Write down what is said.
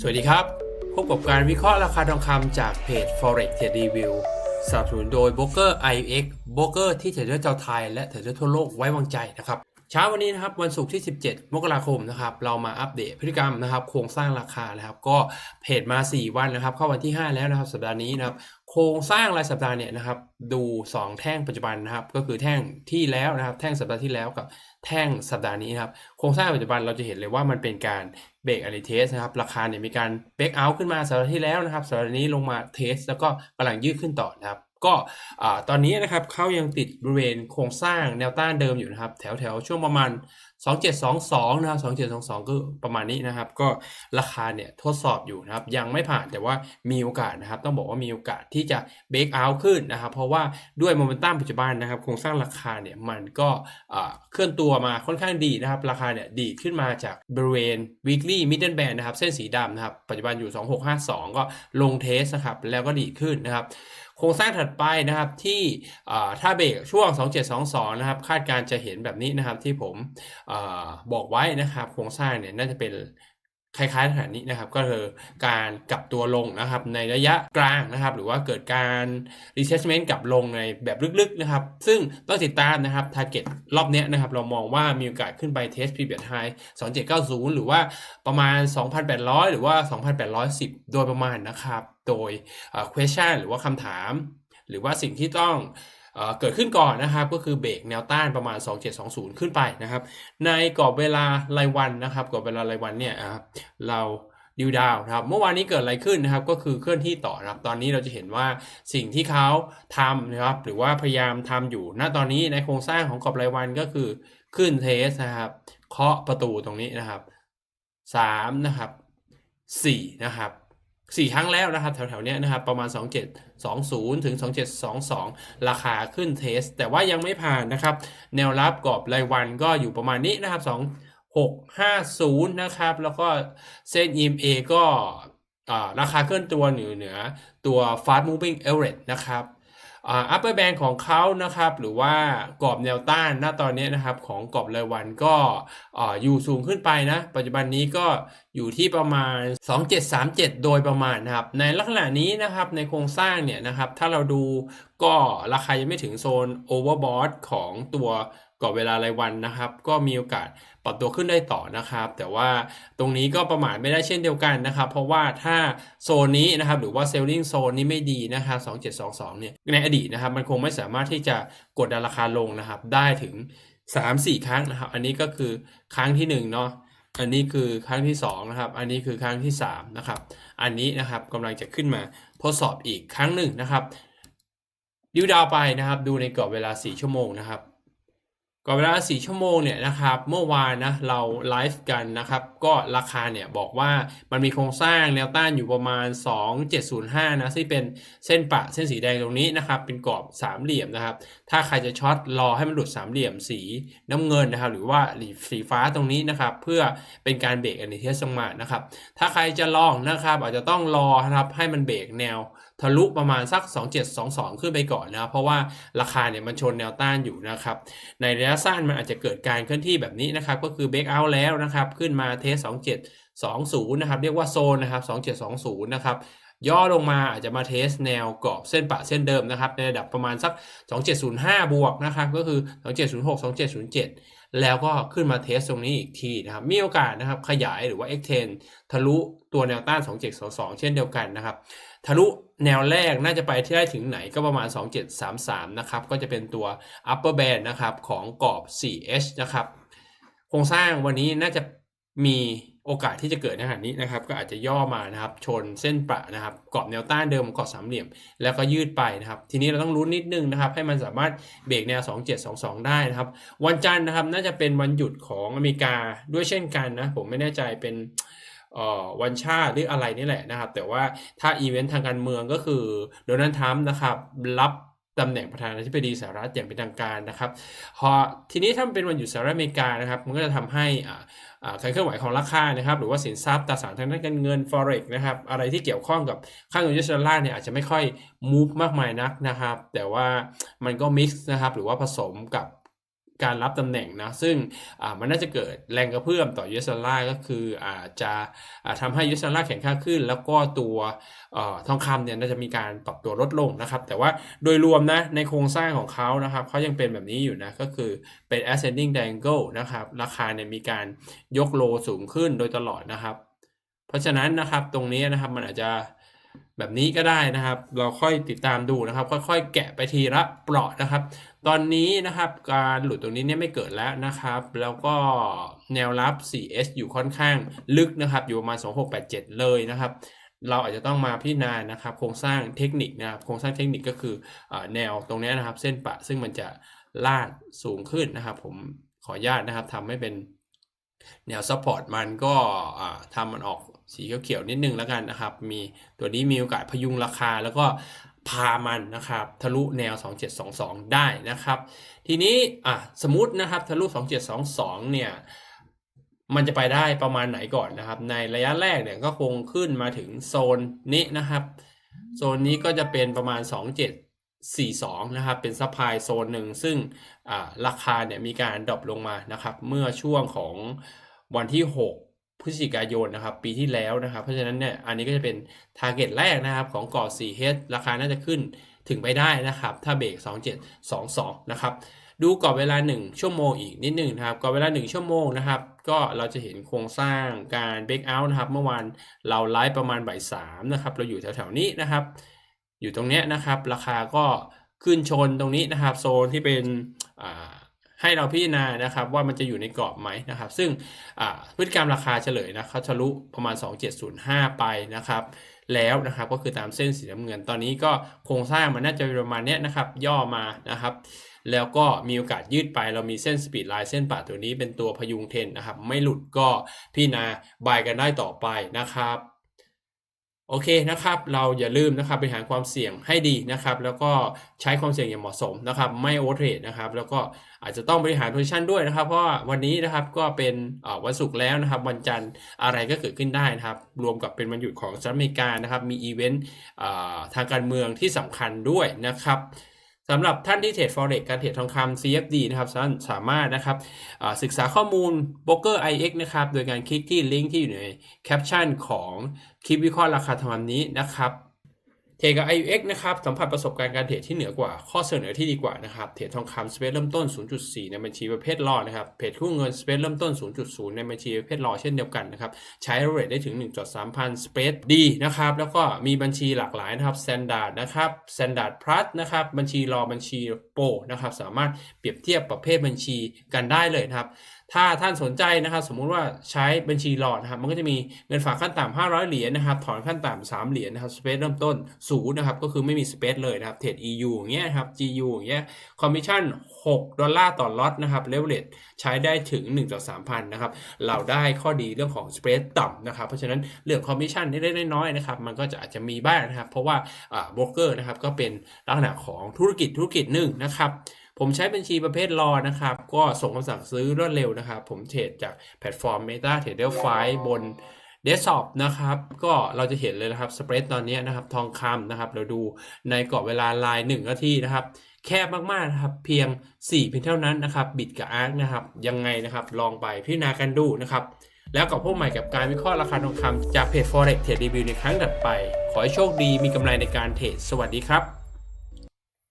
สวัสดีครับ พบกับการวิเคราะห์ราคาทองคำจากเพจ forex t r a d e Review สนับสนุนโดย b r o k e r IX b r o k e r ที่เทรดเดอร์ชาวไทยและเทรดเดอร์ทั่วโลกไว้วางใจนะครับเช้าวันนี้นะครับวันศุกร์ที่ 17 มกราคมนะครับเรามาอัปเดตพฤติกรรมนะครับโครงสร้างราคานะครับก็เพจมา 4 วันนะครับ เข้าวันที่ 5 แล้วนะครับสัปดาห์นี้นะครับ ครงสร้างรายสัปดาห์เนี่ยนะครับ ดู 2 แท่งปัจจุบันนะครับ ก็คือแท่งที่แล้วนะครับ แท่งสัปดาห์ที่แล้วกับแท่งสัปดาห์นี้นะครับ โครงสร้างปัจจุบันเราจะเห็นเลยว่ามันเป็นการเบรกอลิเทสนะครับ ราคาเนี่ยมีการเบรกเอาท์ขึ้นมาสัปดาห์ที่แล้วนะครับ สัปดาห์นี้ลงมาเทสแล้วก็กำลังยืดขึ้นต่อนะครับ ก็ตอนนี้นะครับเขายังติดบริเวณโครงสร้างแนวต้านเดิมอยู่นะครับ แถวแถวช่วงประมาณ 2722นะครับ2722 ก็ประมาณนี้นะครับ ก็ราคาเนี่ยทดสอบอยู่นะครับ ยังไม่ผ่านแต่ว่ามีโอกาสนะครับ ต้องบอกว่ามีโอกาสที่จะเบรกเอาท์ขึ้นนะครับ เพราะว่าด้วยโมเมนตัมปัจจุบันนะครับ โครงสร้างราคาเนี่ยมันก็เคลื่อนตัวมาค่อนข้างดีนะครับ ราคาเนี่ยดีขึ้นมาจากบริเวณ weekly middle band นะครับ เส้นสีดำนะครับ ปัจจุบันอยู่ 2652 ก็ลงเทสนะครับ แล้วก็ดีขึ้นนะครับ โครงสร้างถัดไปนะครับที่ถ้าเบรกช่วง 2722 นะครับคาดการจะเห็นแบบนี้นะครับที่ผมอบอกไว้นะครับโครงสร้างเนี่ยน่าจะเป็น คล้ายๆขนาดนี้นะครับก็คือการกลับตัวลงนะครับในระยะกลางนะครับหรือว่าเกิดการ retracement กลับลงในแบบลึกๆนะครับซึ่งต้องติดตามนะครับ target รอบเนี้ยนะครับเรามองว่ามีโอกาสขึ้นไป test previous high 2790 หรือว่าประมาณ 2,800 หรือว่า 2,810 โดยประมาณนะครับ โดย question หรือว่าคำถาม หรือว่าสิ่งที่ต้อง เกิดขึ้นก่อนนะครับก็คือเบรกแนวต้านประมาณ 2720 ขึ้นไปนะครับ ในกรอบเวลารายวันนะครับกรอบเวลารายวันเนี่ยเราดิวดาวนะครับเมื่อวานนี้เกิดอะไรขึ้นนะครับก็คือเคลื่อนที่ต่อนะครับตอนนี้เราจะเห็นว่าสิ่งที่เขาทำนะครับหรือว่าพยายามทำอยู่ณตอนนี้ในโครงสร้างของกรอบรายวันก็คือขึ้นเทสนะครับเคาะประตูตรงนี้นะครับสามนะครับสี่นะครับ สี่ครั้งแล้วนะครับแถวๆเนี้ยนะครับประมาณ 2720 ถึง 2722 ราคาขึ้นเทส แต่ว่ายังไม่ผ่านนะครับ แนวรับกรอบรายวันก็อยู่ประมาณนี้นะครับ 2650 นะครับ แล้วก็เส้น EMA ก็ราคาเคลื่อนตัวเหนือเหนือตัว fast moving average นะครับ อ่า upper band ของเขานะครับ หรือว่ากรอบแนวต้านณตอนนี้นะครับ ของกรอบรายวันก็ออยู่สูงขึ้นไปนะ ปัจจุบันนี้ก็อยู่ที่ประมาณ 2737 โดยประมาณนะครับ ในลักษณะนี้นะครับในโครงสร้างเนี่ยนะครับ ถ้าเราดูก็ราคายังไม่ถึงโซนโอเวอร์บอทของตัว กรอบเวลารายวันนะครับ ก็มีโอกาสปรับตัวขึ้นได้ต่อนะครับ แต่ว่าตรงนี้ก็ประมาทไม่ได้เช่นเดียวกันนะครับ เพราะว่าถ้าโซนนี้นะครับหรือว่า selling zone นี้ไม่ดีนะครับ2722เนี่ยในอดีตนะครับ มันคงไม่สามารถที่จะกดดันราคาลงนะครับ ได้ถึง 3-4 ครั้งนะครับ อันนี้ก็คือครั้งที่1เนาะอันนี้คือครั้งที่2นะครับ อันนี้คือครั้งที่3นะครับ อันนี้นะครับกำลังจะขึ้นมาทดสอบอีกครั้งหนึ่งนะครับ ดิวดาวไปนะครับ ดูในกรอบเวลา 4 ชั่วโมงนะครับ กรอบเวลา 4 ชั่วโมงเนี่ยนะครับเมื่อวานนะเราไลฟ์กันนะครับก็ราคาเนี่ยบอกว่ามันมีโครงสร้างแนวต้านอยู่ประมาณ 2705 นะที่เป็นเส้นปะเส้นสีแดงตรงนี้นะครับเป็นกรอบสามเหลี่ยมนะครับถ้าใครจะช็อตรอให้มันหลุดสามเหลี่ยมสีน้ำเงินนะครับหรือว่าสีฟ้าตรงนี้นะครับเพื่อเป็นการเบรกอันนี้เทสลงมานะครับถ้าใครจะลองนะครับอาจจะต้องรอนะครับให้มันเบรกแนว ทะลุประมาณสัก 2722 ขึ้นไปก่อนนะเพราะว่าราคาเนี่ยมันชนแนวต้านอยู่นะครับในระยะสั้นมันอาจจะเกิดการเคลื่อนที่แบบนี้นะครับก็คือเบรกเอาท์แล้วนะครับขึ้นมาเทส 2720 นะครับเรียกว่าโซนนะครับ 2720 นะครับย่อลงมาอาจจะมาเทสแนวกรอบเส้นปะเส้นเดิมนะครับในระดับประมาณสัก 2705 บวกนะครับก็คือ 2706 2707 แล้วก็ขึ้นมาเทสตรงนี้อีกทีนะครับมีโอกาสนะครับขยายหรือว่า extend ทะลุ ตัวแนวต้าน 2722 เช่นเดียวกันนะครับ ทะลุแนวแรกน่าจะไปที่ได้ถึงไหนก็ประมาณ 2733 นะครับ ก็จะเป็นตัว upper band นะครับของกรอบ 4H นะครับ โครงสร้างวันนี้น่าจะมีโอกาสที่จะเกิดในขณะนี้นะครับ ก็อาจจะย่อมานะครับ ชนเส้นประนะครับกรอบแนวต้านเดิมกรอบสามเหลี่ยม แล้วก็ยืดไปนะครับ ทีนี้เราต้องรู้นนิดนึงนะครับ ให้มันสามารถเบรกแนว 2722 ได้นะครับ วันจันทร์นะครับน่าจะเป็นวันหยุดของอเมริกาด้วยเช่นกันนะ ผมไม่แน่ใจเป็น วันชาติหรืออะไรนี่แหละนะครับ แต่ว่าถ้าอีเวนต์ทางการเมืองก็คือโดนัลด์ทรัมป์นะครับรับตำแหน่งประธานาธิบดีสหรัฐอย่างเป็นทางการนะครับพอทีนี้ถ้าเป็นวันหยุดสหรัฐอเมริกานะครับ มันก็จะทำให้การเคลื่อนไหวของราคานะครับ หรือว่าสินทรัพย์ตราสารทางด้านการเงิน forex นะครับ อะไรที่เกี่ยวข้องกับค่าเงินยูเอสดอลลาร์เนี่ยอาจจะไม่ค่อย move มากมายนักนะครับ แต่ว่ามันก็ mix นะครับ หรือว่าผสมกับ การรับตำแหน่งนะซึ่งมันน่าจะเกิดแรงกระเพื่อมต่อ US ดอลลาร์ก็คืออาจจะอ่าทำให้ US ดอลลาร์แข็งค่าขึ้น แล้วก็ตัวอทองคำเนี่ยน่าจะมีการปรับตัวลดลงนะครับ แต่ว่าโดยรวมนะในโครงสร้างของเขานะครับเขายังเป็นแบบนี้อยู่นะก็คือเป็น ascending triangle นะครับราคาเนี่ยมีการยกโลสูงขึ้นโดยตลอดนะครับ เพราะฉะนั้นนะครับตรงนี้นะครับมันอาจจะ แบบนี้ก็ได้นะครับ เราค่อยติดตามดูนะครับ ค่อยๆ แกะไปทีละเปราะนะครับ ตอนนี้นะครับการหลุดตรงนี้เนี่ยไม่เกิดแล้วนะครับ แล้วก็แนวรับ 4S อยู่ค่อนข้างลึกนะครับ อยู่ประมาณ 2687 เลยนะครับ เราอาจจะต้องมาพิจารณานะครับ โครงสร้างเทคนิคนะครับ โครงสร้างเทคนิคก็คือแนวตรงนี้นะครับ เส้นปะซึ่งมันจะลาดสูงขึ้นนะครับ ผมขออนุญาตนะครับทำให้เป็นแนวซัพพอร์ตมันก็ทำมันออก สีเขียวๆนิดนึงแล้วกันนะครับ มีตัวนี้มีโอกาสพยุงราคาแล้วก็พามันนะครับทะลุแนว 2722 ได้นะครับ ทีนี้อะสมมตินะครับทะลุ 2722 เนี่ยมันจะไปได้ประมาณไหนก่อนนะครับ ในระยะแรกเนี่ยก็คงขึ้นมาถึงโซนนี้นะครับ โซนนี้ก็จะเป็นประมาณ 2742 นะครับ เป็นซัพพลายโซนหนึ่งซึ่งอ่าราคาเนี่ยมีการดรอปลงมานะครับ เมื่อช่วงของวันที่ 6 พฤศจิกายนนะครับปีที่แล้วนะครับ เพราะฉะนั้นเนี่ยอันนี้ก็จะเป็นทาร์เก็ตแรกนะครับของก่อ 4H ราคาน่าจะขึ้นถึงไปได้นะครับ ถ้าเบรก 2722 นะครับ ดูกรอบเวลา 1 ชั่วโมงอีกนิดหนึ่งนะครับกรอบเวลา 1 ชั่วโมงนะครับ ก็เราจะเห็นโครงสร้างการเบรกเอาท์นะครับ เมื่อวานเราไลฟ์ประมาณบ่ายสามนะครับ เราอยู่แถวๆนี้นะครับ อยู่ตรงเนี้ยนะครับ ราคาก็ขึ้นชนตรงนี้นะครับ โซนที่เป็นอ่า ให้เราพิจารณานะครับว่ามันจะอยู่ในกรอบไหมนะครับ ซึ่งพฤติกรรมราคาเฉลยนะเขาทะลุประมาณ 2705 ไปนะครับแล้วนะครับก็คือตามเส้นสีน้ำเงินตอนนี้ก็โครงสร้างมันน่าจะประมาณเนี้ยนะครับย่อมานะครับ แล้วก็มีโอกาสยืดไปเรามีเส้นสปีดไลน์เส้นป่าตัวนี้เป็นตัวพยุงเทนนะครับ ไม่หลุดก็พี่นาบายกันได้ต่อไปนะครับ โอเคนะครับ เราอย่าลืมนะครับบริหารความเสี่ยงให้ดีนะครับ แล้วก็ใช้ความเสี่ยงอย่างเหมาะสมนะครับ ไม่โอเวอร์เทรดนะครับ แล้วก็อาจจะต้องบริหารโพซิชันด้วยนะครับ เพราะวันนี้นะครับก็เป็นวันศุกร์แล้วนะครับ วันจันทร์อะไรก็เกิดขึ้นได้นะครับ รวมกับเป็นวันหยุดของสหรัฐอเมริกานะครับ มีอีเวนต์ทางการเมืองที่สำคัญด้วยนะครับ สำหรับท่านที่เทรด forex การเทรดทองคำ CFD นะครับท่านสามารถนะครับศึกษาข้อมูล broker IX นะครับ โดยการคลิกที่ลิงก์ที่อยู่ในแคปชั่นของคลิปวิเคราะห์ราคาทองคำนี้นะครับ เทรดกับ IUX นะครับสัมผัสประสบการณ์การเทรดที่เหนือกว่า ข้อเสนอที่ดีกว่านะครับเทรดทองคำสเปซเริ่มต้น 0.4 ในบัญชีประเภทรอนะครับเพจคู่เงินสเปซเริ่มต้น 0.0 ในบัญชีประเภทรอเช่นเดียวกันนะครับใช้เรทได้ถึง 1.3 พันสเปซดีนะครับแล้วก็มีบัญชีหลากหลายนะครับ Standard นะครับ Standard Plus นะครับบัญชีรอบัญชีโปรนะครับสามารถเปรียบเทียบประเภทบัญชีกันได้เลยนะครับถ้าท่านสนใจนะครับ สมมุติว่าใช้บัญชีหลอดนะครับ มันก็จะมีเงินฝากขั้นต่ำ500 เหรียญนะครับ ถอนขั้นต่ำ3เหรียญนะครับ สเปซเริ่มต้นศูนย์นะครับ ก็คือไม่มีสเปซเลยนะครับ เทรด EU อย่างเงี้ยครับ GU อย่างเงี้ย คอมมิชชั่น 6 ดอลลาร์ต่อล็อตนะครับ เลเวลเลใช้ได้ถึง1.3พันนะครับ เราได้ข้อดีเรื่องของสเปรดต่ำนะครับ เพราะฉะนั้นเรื่องคอมมิชชั่นเล็กๆน้อยๆนะครับ มันก็จะอาจจะมีบ้างนะครับ เพราะว่าอ่าโบรกเกอร์นะครับ ก็เป็นลักษณะของธุรกิจธุรกิจหนึ่งนะครับผมใช้บัญชีประเภทรอนะครับ ก็ส่งคำสั่งซื้อรวดเร็วนะครับ ผมเทรดจากแพลตฟอร์ม Meta Trader 5บนเดสก์ท็อปนะครับ ก็เราจะเห็นเลยนะครับสเปรดตอนนี้นะครับ ทองคำนะครับ เราดูในกรอบเวลาลาย1นาทีนะครับ แคบมากๆนะครับ เพียง 4 เพียงเท่านั้นนะครับ บิดกับอาร์คนะครับ ยังไงนะครับ ลองไปพิจารณากันดูนะครับ แล้วกับพวกใหม่กับการวิเคราะห์ราคาทองคำจากเพจ Forex Trade Review ในครั้งถัดไป ขอให้โชคดีมีกำไรในการเทรดสวัสดีครับ